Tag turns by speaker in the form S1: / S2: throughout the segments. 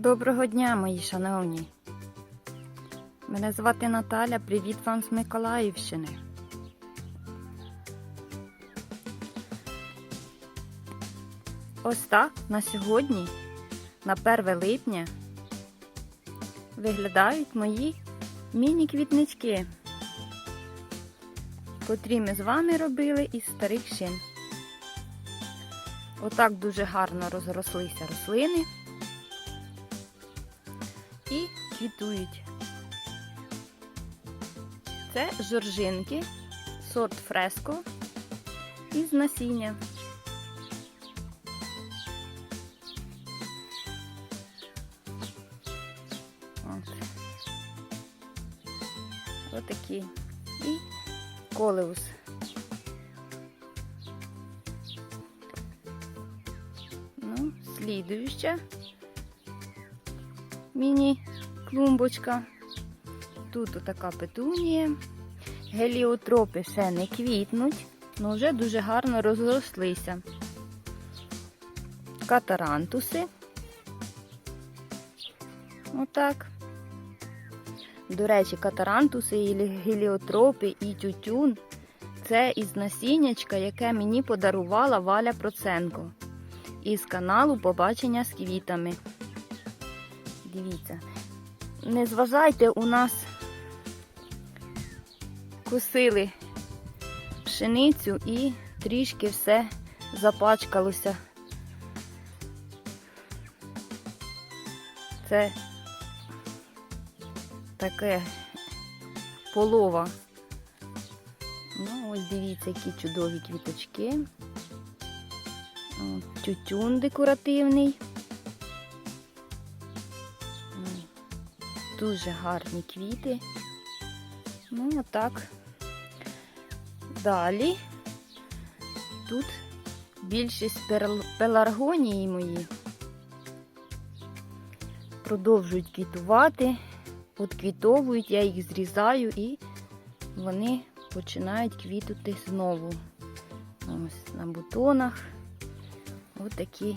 S1: Доброго дня, мої шановні. Мене звати Наталя. Привіт вам з Миколаївщини. Ось так на сьогодні, на 1 липня, виглядають мої міні-квітнички, котрі ми з вами робили із старих шин. Отак дуже гарно розрослися рослини і квітують. Це жоржинки, сорт фреско із насіння. От. Отакі. І колеус. Ну, слідуюча міні-клумбочка. Тут отака петунія. Геліотропи ще не квітнуть, але вже дуже гарно розрослися. Катарантуси. Отак. До речі, катарантуси, і геліотропи і тютюн це із насіннячка, яке мені подарувала Валя Проценко із каналу Побачення з квітами. Дивіться. Не зважайте, у нас косили пшеницю і трішки все запачкалося. Це таке полова. Ну, ось дивіться, які чудові квіточки. Тютюн декоративний. Дуже гарні квіти. Ну, отак. Далі тут більшість пеларгонії мої продовжують квітувати, отквітовують, я їх зрізаю і вони починають квітути знову. Ось на бутонах. Ось такі.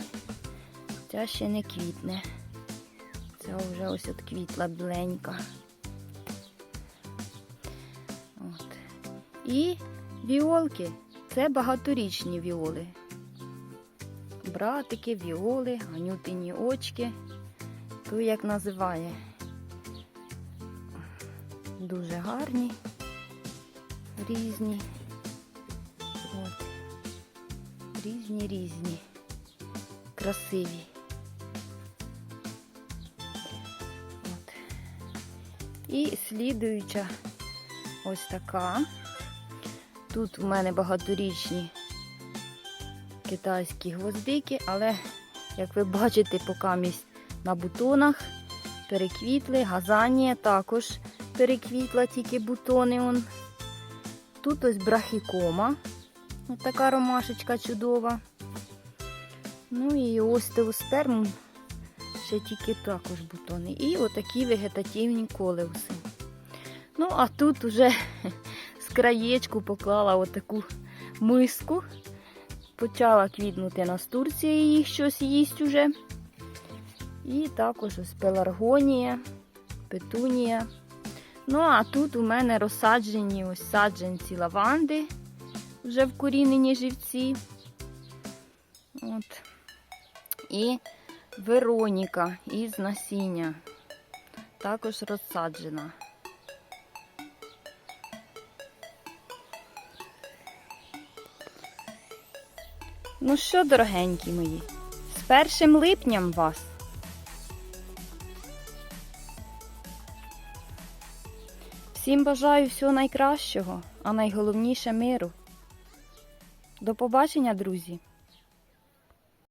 S1: Ця ще не квітне. Ця вже ось от квітла біленька. От. І віолки. Це багаторічні віоли. Братики, віоли, ганютині очки. То як називає. Дуже гарні, різні. От. Різні різні. Красиві. І слідуюча ось така. Тут у мене багаторічні китайські гвоздики, але, як ви бачите, покамість на бутонах переквітли, газанія також переквітла тільки бутони. Он. Тут ось брахікома. Ось така ромашечка чудова. Ну і ось теосперм, ще тільки також бутони. І отакі вегетативні колеуси. Ну, а тут уже з краєчку поклала отаку миску. Почала квітнути настурція, їх щось їсть уже. І також ось пеларгонія, петунія. Ну, а тут у мене розсаджені ось саджанці лаванди, вже вкорінені живці. От. І Вероніка із насіння. Також розсаджена. Ну що, дорогенькі мої, з першим липням вас. Всім бажаю всього найкращого, а найголовніше миру. До побачення, друзі!